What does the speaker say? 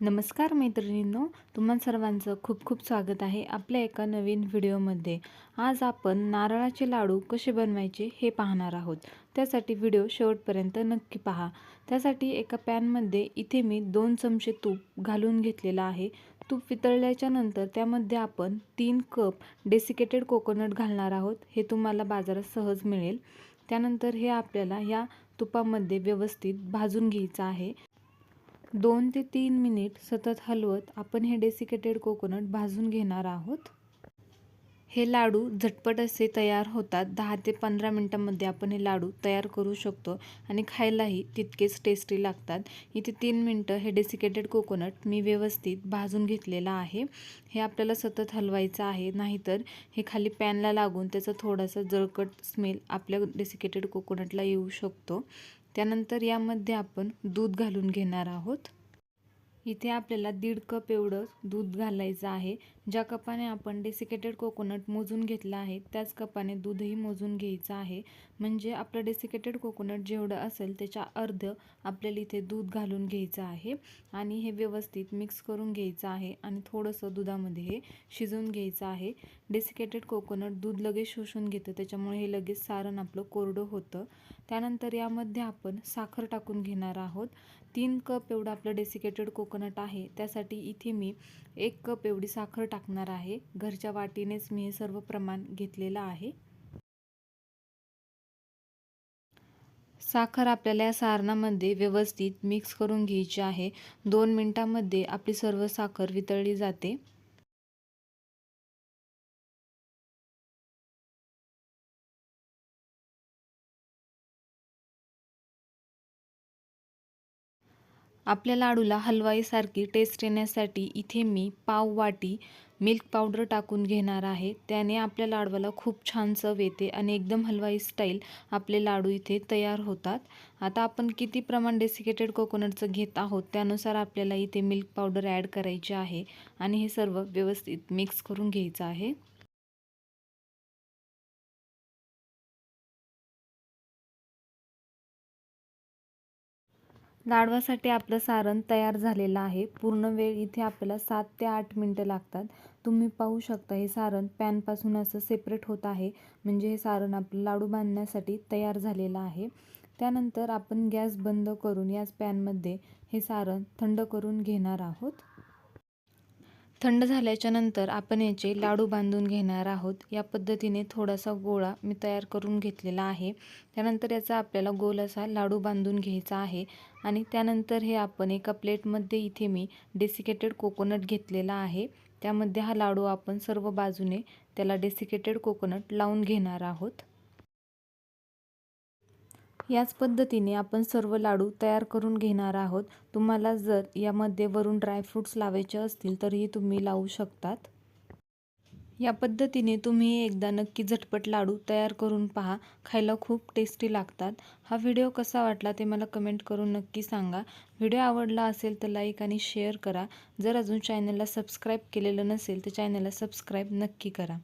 नमस्कार मैत्रिणींनो तुम्हा सर्वांचं खूप खूप स्वागत आहे आपल्या एका नवीन व्हिडिओमध्ये. आज आपण नारळाचे लाडू कसे बनवायचे हे पाहणार आहोत. त्यासाठी व्हिडिओ शेवटपर्यंत नक्की पहा. त्यासाठी एका पॅनमध्ये इथे मी दोन चमचे तूप घालून घेतलेलं आहे. तूप वितळल्याच्या नंतर त्यामध्ये आपण तीन कप डेसिकेटेड कोकोनट घालणार आहोत. हे तुम्हाला बाजारात सहज मिळेल. त्यानंतर हे आपल्याला या तुपामध्ये व्यवस्थित भाजून घ्यायचं आहे. दोन ते तीन मिनिट सतत हलवत आपण हे डेसिकेटेड कोकोनट भाजून घेणार आहोत. हे लाडू झटपट असे तयार होतात. दहा ते पंधरा मिनटामध्ये आपण हे लाडू तयार करू शकतो आणि खायलाही तितकेच टेस्टी लागतात. इथे तीन मिनटं हे डेसिकेटेड कोकोनट मी व्यवस्थित भाजून घेतलेलं आहे. हे आपल्याला सतत हलवायचं आहे. नाहीतर हे खाली पॅनला लागून त्याचा थोडासा जळकट स्मेल आपल्या डेसिकेटेड कोकोनटला येऊ शकतो. त्यानंतर यामध्ये आपण दूध घालून घेणार आहोत. इथे आपल्याला दीड कप एवढं दूध घालायचं आहे. ज्या कपाने आपण डेसिकेटेड कोकोनट मोजून घेतला आहे त्याच कपाने दूधही मोजून घ्यायचं आहे. म्हणजे आपलं डेसिकेटेड कोकोनट जेवढं असेल त्याच्या अर्ध आपल्याला इथे दूध घालून घ्यायचं आहे. आणि हे व्यवस्थित मिक्स करून घ्यायचं आहे आणि थोडंसं दुधामध्ये हे शिजवून घ्यायचं आहे. डेसिकेटेड कोकोनट दूध लगेच शोषून घेतं त्याच्यामुळे हे लगेच सारण आपलं कोरडं होतं. त्यानंतर यामध्ये आपण साखर टाकून घेणार आहोत. तीन कप एवढं आपलं डेसिकेटेड कोकोनट आहे. त्यासाठी इथे मी एक कप एवढी साखर टाकणार आहे. घरच्या वाटीनेच मी हे सर्व प्रमाण घेतलेलं आहे. साखर आपल्याला या सारणामध्ये व्यवस्थित मिक्स करून घ्यायची आहे. दोन मिनटामध्ये आपली सर्व साखर वितळली जाते. आपल्या लाडूला हलवाईसारखी टेस्ट येण्यासाठी इथे मी पाव वाटी मिल्क पावडर टाकून घेणार आहे. त्याने आपल्या लाडवाला खूप छान चव येते आणि एकदम हलवाई स्टाईल आपले लाडू इथे तयार होतात. आता आपण किती प्रमाण डेसिकेटेड कोकोनटचं घेत आहोत त्यानुसार आपल्याला इथे मिल्क पावडर ॲड करायची आहे आणि हे सर्व व्यवस्थित मिक्स करून घ्यायचं आहे. लाडवासाठी आपलं सारण तयार झालेलं आहे. पूर्ण वेळ इथे आपल्याला सात ते आठ मिनटं लागतात. तुम्ही पाहू शकता हे सारण पॅनपासून असं सेपरेट होत आहे. म्हणजे हे सारण आपलं लाडू बांधण्यासाठी तयार झालेलं आहे. त्यानंतर आपण गॅस बंद करून याच पॅनमध्ये हे सारण थंड करून घेणार आहोत. थंड झाल्याच्यानंतर आपण याचे लाडू बांधून घेणार आहोत. या पद्धतीने थोडासा गोळा मी तयार करून घेतलेला आहे. त्यानंतर याचा आपल्याला गोल असा लाडू बांधून घ्यायचा आहे आणि त्यानंतर हे आपण एका प्लेटमध्ये इथे मी डेसिकेटेड कोकोनट घेतलेला आहे. त्यामध्ये हा लाडू आपण सर्व बाजूने त्याला डेसिकेटेड कोकोनट लावून घेणार आहोत. याच पद्धतीने आपण सर्व लाडू तयार करून घेणार आहोत. तुम्हाला जर यामध्ये वरून ड्रायफ्रूट्स लावायचे असतील तरीही तुम्ही लावू शकतात. या पद्धतीने तुम्ही एकदा नक्की झटपट लाडू तयार करून पहा. खायला खूप टेस्टी लागतात. हा व्हिडिओ कसा वाटला ते मला कमेंट करून नक्की सांगा. व्हिडिओ आवडला असेल तर लाईक आणि शेअर करा. जर अजून चॅनलला सबस्क्राईब केलेलं नसेल तर चॅनलला सबस्क्राईब नक्की करा.